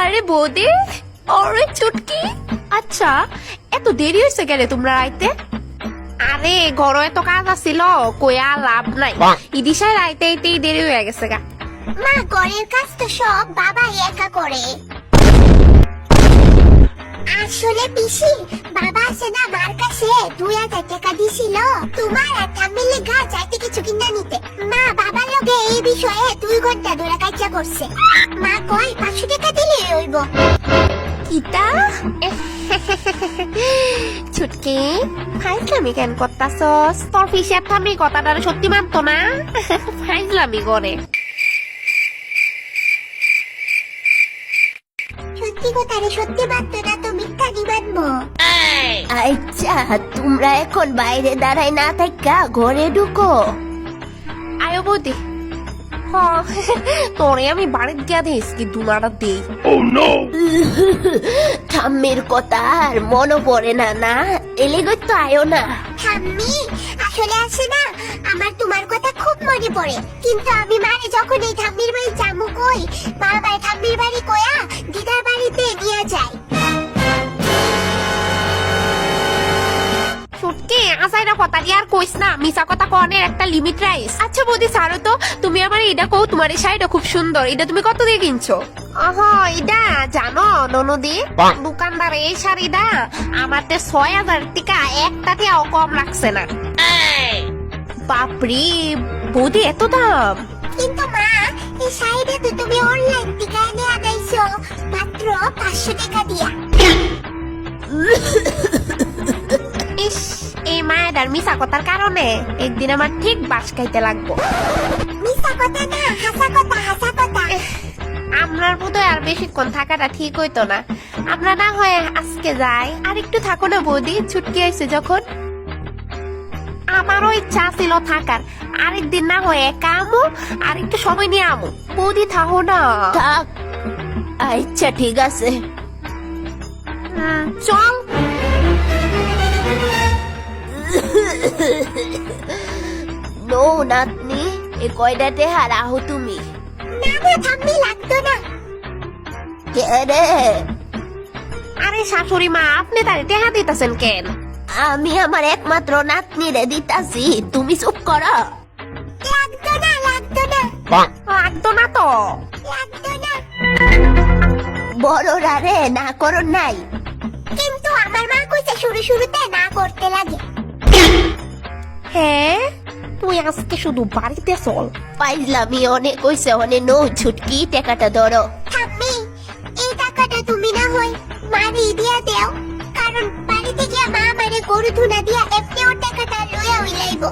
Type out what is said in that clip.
আরে বৌদি ওরে চুটকি। আচ্ছা এত দেরি হয়েছে গেলে তোমরা আইতে? আরে ঘরে এত কাজ আছিল কয়া লাভ নাই। ইদিশায় রাইতে আইতেই দেরি হয়ে গেছে গা। মা ঘরের কাজ তো সব বাবাই একা করে। আসলে পিসি বাবা আছে না মার কাছে দুই হাজার টাকা দিছিল। তোমার আর ঠাম্মিলে গা যাইতে কিছু কিনা নিতে। এই বিষয়ে দুই ঘণ্টা ধরে কাজা করছে। মা কয় পাঁচশো টাকা দিলে হইব। কিতা? ছুটকি ফাইজলামি কেন করতাছস? তোর ফিসের থামি কথাটা সত্যি মানতো না। ফাইজলামি করে। সত্যি কথারে সত্যি মানতো না তো মিথ্যা নি মানবো? আচ্ছা তোমরা এখন বাইরে দাঁড়ায় না থাকা ঘরে ঢুকো। আয়ো বৌদি তোরে আমি বাড়ির গিয়া কি দুনাটা দেই। ঠাম্মির কথা আর মনে পড়ে না না? এলিগো তো আয়ো না। ঠাম্মি আসলে আছে না আমার তোমার কথা খুব মনে পড়ে। কিন্তু আমি মারে যখন এই ঠাম্মির বাড়ি জামু কই মা আমার ঠাম্মির বাড়ি কয়া দিদার বাড়িতে নিয়ে যায়। ছুটকি আসাইরা কথা দিয়ে আর কইস না মিছা কথা একটা লিমিট রাইস আচ্ছা বৌদি সারো তো। তুমি আমার এটা কও তোমার এই শাড়িটা খুব সুন্দর। এটা তুমি কত দিয়ে কিনছো? অহ এটা জানো ননদি দোকানদার এই শাড়িটা আমার তো ছয় হাজার টিকা একটাতেও কম লাগছে না। বাপরে বৌদি এত দাম? কিন্তু মা এই শাড়িটা তো তুমি অনলাইন থেকে এনে আনাইছো মাত্র পাঁচশো টাকা দিয়া। মায়ের মিছা কথার কারণে একদিন আমার ঠিক বাস খাইতে লাগবো। মিছা কথা না হাসা কথা হাসা কথা। আপনার বোধহয় আর বেশিক্ষণ থাকাটা ঠিক হইতো না। আমরা না হয় আজকে যাই আর একটু থাকো না বৌদি ছুটকি আইছে যখন। আমারও ইচ্ছা ছিল থাকার আরেকদিন না হয় একা আমু আর একটু সময় নিয়ে আমু। বৌদি থাকো না। থাক আচ্ছা ঠিক আছে। চল। নো নাতনি এ কয়টাতে হারাহো তুমি? না না ঠাম্মি লাগতো না। কে রে? আরে শাশুড়ি মা আপনি তারে টেহা দিতেছেন কেন? আমি আমার একমাত্র নাতনি রে দিতাছি তুমি চুপ করো। লাগতো না লাগতো না। লাগতো না তো। লাগতো না। বড়রা রে না করো নাই। কিন্তু আমার মা কইছে শুরু শুরুতে না করতে লাগে। তুই আজকে শুধু বাড়িতে চল। পাইলামি অনেক হইছে অনেক নো ছুটকি টাকাটা ধরো। ঠাম্মি এই টাকাটা তুমি না হই মারি দিয়া দেও কারণ বাড়িতে গিয়া মা মারে গরু ধুনা দিয়া এমনি টাকাটা লইয়া হইলাইব